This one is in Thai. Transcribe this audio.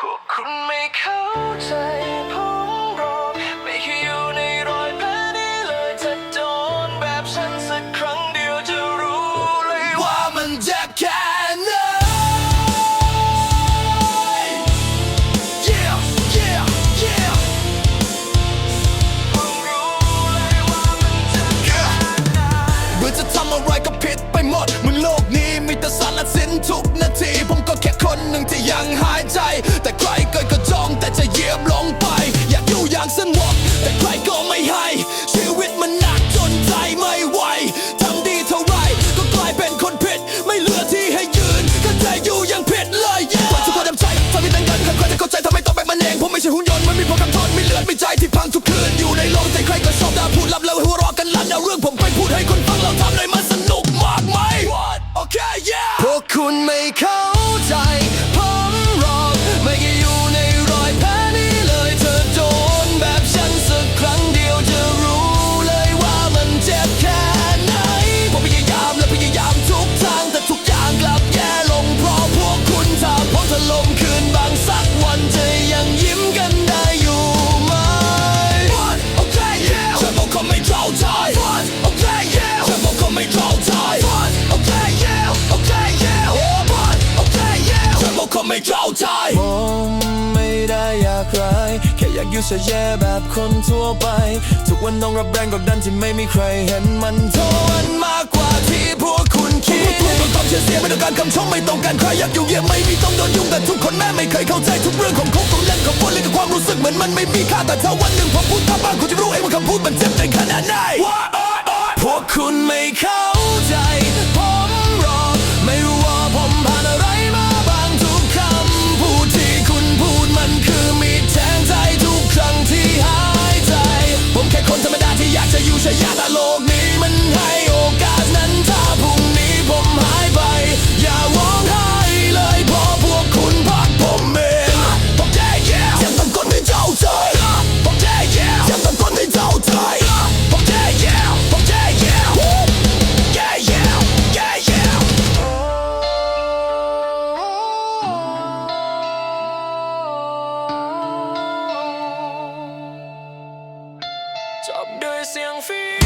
พวกคุณไม่เข้าใจ ยังหายใจ แต่ใครก็ก็จ้องแต่จะเหยียบลงไป อยากอยู่อย่างสงบแต่ใครก็ไม่ให้ ชีวิตมันหนักจนใจไม่ไหวทำดีเท่าไรก็กลายเป็นคนผิด ไม่เหลือที่ให้ยืนก็ใจอยู่อย่างผิดเลย yeah ทุกคนทำใจทำให้ตั้งกันใครจะเข้าใจทำไมต้องแบกมันเองผมไม่ใช่หุ่นยนต์มันมีพลังทนมีเลือดมีใจที่พังทุกคืนอยู่ในโลกแต่ใครก็ชอบด่าพูดลับแล้วหัวเราะกันลั่นเอาเรื่องผมไปพูดให้คนฟังเราทำเลยมันสนุกมากไหมโอเค yeah พวกคุณไม่เข้า เขาไม่เข้าใจผมไม่ได้อยากร้ายแค่อยากอยู่เฉยๆแบบคนทั่วไป ทุกวันต้องรับแรงกดดันที่ไม่มีใครเห็นมันทนมากกว่าที่พวกคุณคิดไม่ต้องการเชื่อเสียไม่ต้องการคำชมไม่ต้องการใครอยากอยู่เยี่ยมไม่มีต้องโดนยุ่งแต่ทุกคนแม่ไม่เคยเข้าใจทุกเรื่องของเขาของเล่นของคนเล่นกับความรู้สึกเหมือนมันไม่มีค่าแต่ถ้าวันหนึ่งผมพูดถ้าบ้างคุณจะรู้เองว่าคำพูดมันเจ็บในขนาดไหนพวกคุณไม่เข้า to yada long chọn đời riêng phí